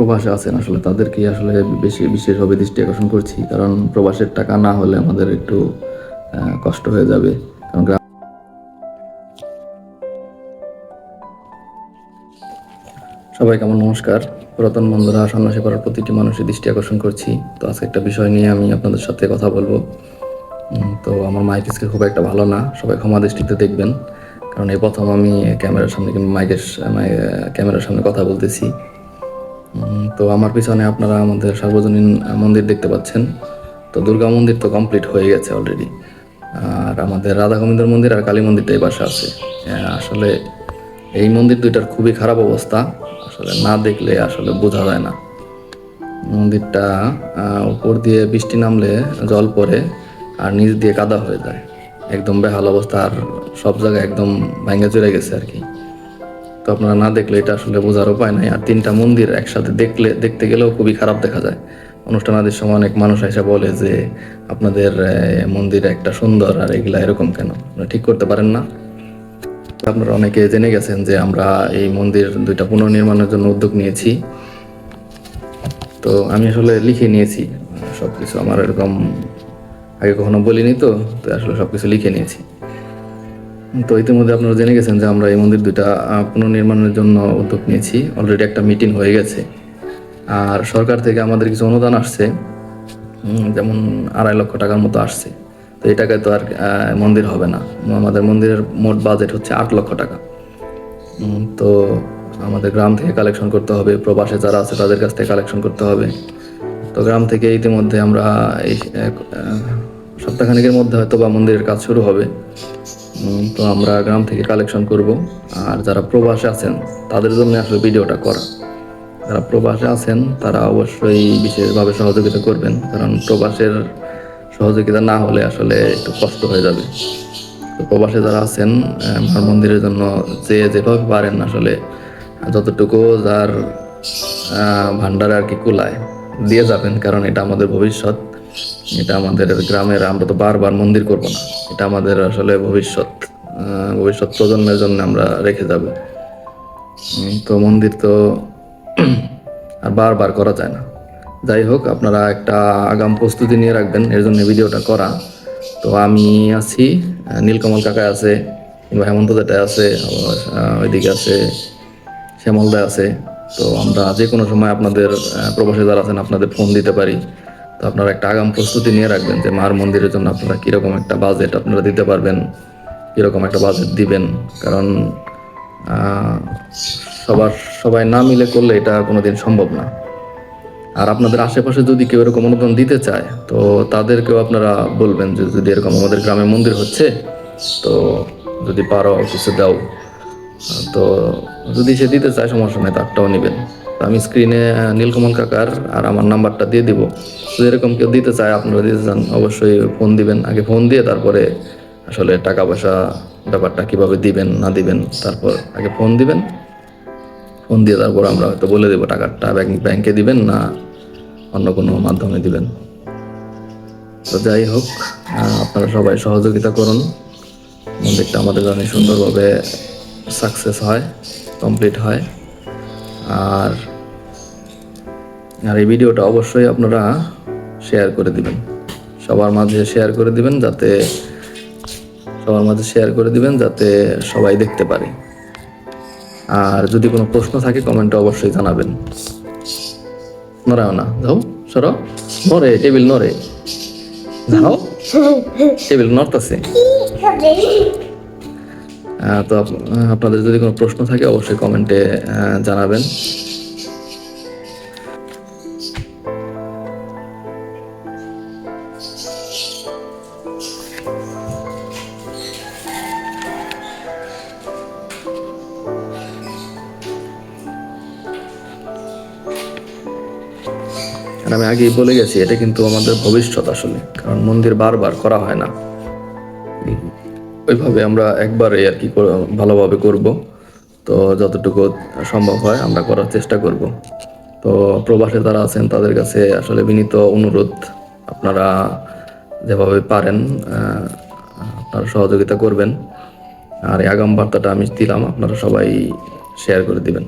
প্রবাসে আছেন, আসলে তাদেরকেই আসলে বেশি বিশেষভাবে দৃষ্টি আকর্ষণ করছি। কারণ প্রবাসের টাকা না হলে আমাদের একটু কষ্ট হয়ে যাবে। কারণ গ্রাম সবাইকে আমার নমস্কার। পুরাতন বন্ধুরা, সন্ন্যাসী করার প্রতিটি মানুষের দৃষ্টি আকর্ষণ করছি। তো আজকে একটা বিষয় নিয়ে আমি আপনাদের সাথে কথা বলব। তো আমার মাইক স্কিল খুব একটা ভালো না। সবাই ক্ষমা দৃষ্টিতে দেখবেন। কারণ এই প্রথম আমি ক্যামেরার সামনে কিংবা মাইকের ক্যামেরার সামনে কথা বলতেছি। তো আমার পিছনে আপনারা আমাদের সার্বজনীন মন্দির দেখতে পাচ্ছেন। তো দুর্গা মন্দির তো কমপ্লিট হয়ে গেছে অলরেডি আর আমাদের রাধা গোবিন্দর মন্দির আর কালী মন্দিরটা এই আছে। আসলে এই মন্দির দুইটার খুবই খারাপ অবস্থা। আসলে না দেখলে আসলে বোঝা যায় না। মন্দিরটা উপর দিয়ে বৃষ্টি নামলে জল পড়ে আর নিচ দিয়ে কাদা হয়ে যায়। একদম বেহাল অবস্থা আর সব জায়গায় একদম ভাঙ্গা চড়ে গেছে আর কি। তো আপনারা না দেখলে এটা আসলে বোঝার উপায় নাই। আর তিনটা মন্দির একসাথে দেখলে, দেখতে গেলেও খুবই খারাপ দেখা যায়। অনুষ্ঠান অনুষ্ঠানাদির সময় অনেক মানুষ এসে বলে যে, আপনাদের মন্দির একটা সুন্দর, আর এগুলা এরকম কেন? আপনারা ঠিক করতে পারেন না। আপনারা অনেকে জেনে গেছেন যে, আমরা এই মন্দির দুইটা পুনর্নির্মাণের জন্য উদ্যোগ নিয়েছি। তো আমি আসলে লিখে নিয়েছি। সব কিছু আমার এরকম আগে কখনো বলিনি তো তো আসলে সব কিছু লিখে নিয়েছি। তো ইতিমধ্যে আপনারা জেনে গেছেন যে আমরা এই মন্দির আহ, পুনর্নির্মাণের জন্য উদ্যোগ নিয়েছি। অলরেডি একটা মিটিং হয়ে গেছে। আর সরকার থেকে আমাদের কিছু অনুদান আসছে যেমন আড়াই লক্ষ টাকার মতো আসছে। তো এই টাকায় তো আর মন্দির হবে না। আমাদের মন্দিরের মোট বাজেট হচ্ছে আট লক্ষ টাকা। তো আমাদের গ্রাম থেকে কালেকশন করতে হবে প্রবাসে যারা আছে তাদের কাছ থেকে কালেকশন করতে হবে। তো গ্রাম থেকে ইতিমধ্যে আমরা এই সপ্তাহখানেকের মধ্যে হয়তো বা মন্দিরের কাজ শুরু হবে। তো আমরা গ্রাম থেকে কালেকশন করব। আর যারা প্রবাসে আছেন তাদের জন্য আসলে ভিডিওটা করা। যারা প্রবাসে আছেন তারা অবশ্যই বিশেষভাবে সহযোগিতা করবেন। কারণ প্রবাসের সহযোগিতা না হলে আসলে একটু কষ্ট হয়ে যাবে। তো প্রবাসে যারা আছেন আহ, মার মন্দিরের জন্য যে যেভাবে পারেন আসলে যতটুকু যার আহ, ভান্ডারে আর কি কুলায় দিয়ে যাবেন, কারণ এটা আমাদের ভবিষ্যৎ। এটা আমাদের গ্রামের, আমরা তো বারবার মন্দির করব না। এটা আমাদের আসলে ভবিষ্যৎ ভবিষ্যৎ প্রজন্মের জন্য আমরা রেখে যাব। তো মন্দির তো আর বারবার করা যায় না। যাই হোক, আপনারা একটা আগাম প্রস্তুতি নিয়ে রাখবেন, এর জন্য ভিডিওটা করা। তো আমি আছি নীলকমল কাকা আছে, কিংবা হেমন্ত যেটা আছে ওইদিকে আছে, শ্যামলদা আছে। তো আমরা যে কোনো সময় আপনাদের প্রবাসী যারা আছেন, আপনাদের ফোন দিতে পারি। তো আপনারা একটা আগাম প্রস্তুতি নিয়ে রাখবেন যে মার মন্দিরের জন্য আপনারা কীরকম একটা বাজেট আপনারা দিতে পারবেন, কীরকম একটা বাজেট দিবেন। কারণ সবার, সবাই না মিলে করলে এটা কোনো দিন সম্ভব না। আর আপনাদের আশেপাশে যদি কেউ এরকম অনুদান দিতে চায়, তো তাদেরকেও আপনারা বলবেন যে যদি এরকম আমাদের গ্রামে মন্দির হচ্ছে, তো যদি পারো কিছু দাও। তো যদি সে দিতে চায়, সমস্যা নেই, তারটাও নেবেন। আমি স্ক্রিনে নীলকমল কাকার আর আমার নাম্বারটা দিয়ে দিব। যদি এরকম কেউ দিতে চায়, আপনারা দিতে চান, অবশ্যই ফোন দিবেন। আগে ফোন দিয়ে তারপরে আসলে টাকা পয়সা ব্যাপারটা কীভাবে দিবেন, না দিবেন, তারপর আগে ফোন দিবেন। ফোন দিয়ে তারপর আমরা হয়তো বলে দেবো, টাকাটা ব্যাংকে দিবেন না অন্য কোনো মাধ্যমে দিবেন। তো যাই হোক আপনারা সবাই সহযোগিতা করুন। মন্দিরটা আমাদের জানি সুন্দরভাবে সাকসেস হয়। কমপ্লিট হয়। আর আর এই ভিডিওটা অবশ্যই আপনারা শেয়ার করে দিবেন। সবার মাঝে শেয়ার করে দিবেন যাতে সবার মাঝে শেয়ার করে দিবেন যাতে সবাই দেখতে পারে। আর যদি কোনো প্রশ্ন থাকে কমেন্টে অবশ্যই জানাবেন। নড়াও না যাও সরো। নরে টেবিল নরে যাও। টেবিল নড়তাছে। তো আপ- আপনাদের যদি কোনো প্রশ্ন থাকে, অবশ্যই কমেন্টে জানাবেন। আমি আগেই বলে গেছি, এটা কিন্তু আমাদের ভবিষ্যৎ আসলে, কারণ মন্দির বারবার করা হয় না। ওইভাবে আমরা একবারে আর কি ভালোভাবে করব। তো যতটুকু সম্ভব হয় আমরা করার চেষ্টা করব। তো প্রবাসে যারা আছেন, তাদের কাছে আসলে বিনীত অনুরোধ, আপনারা যেভাবে পারেন আপনারা সহযোগিতা করবেন। আর আগাম বার্তাটা আমি দিলাম, আপনারা সবাই শেয়ার করে দিবেন।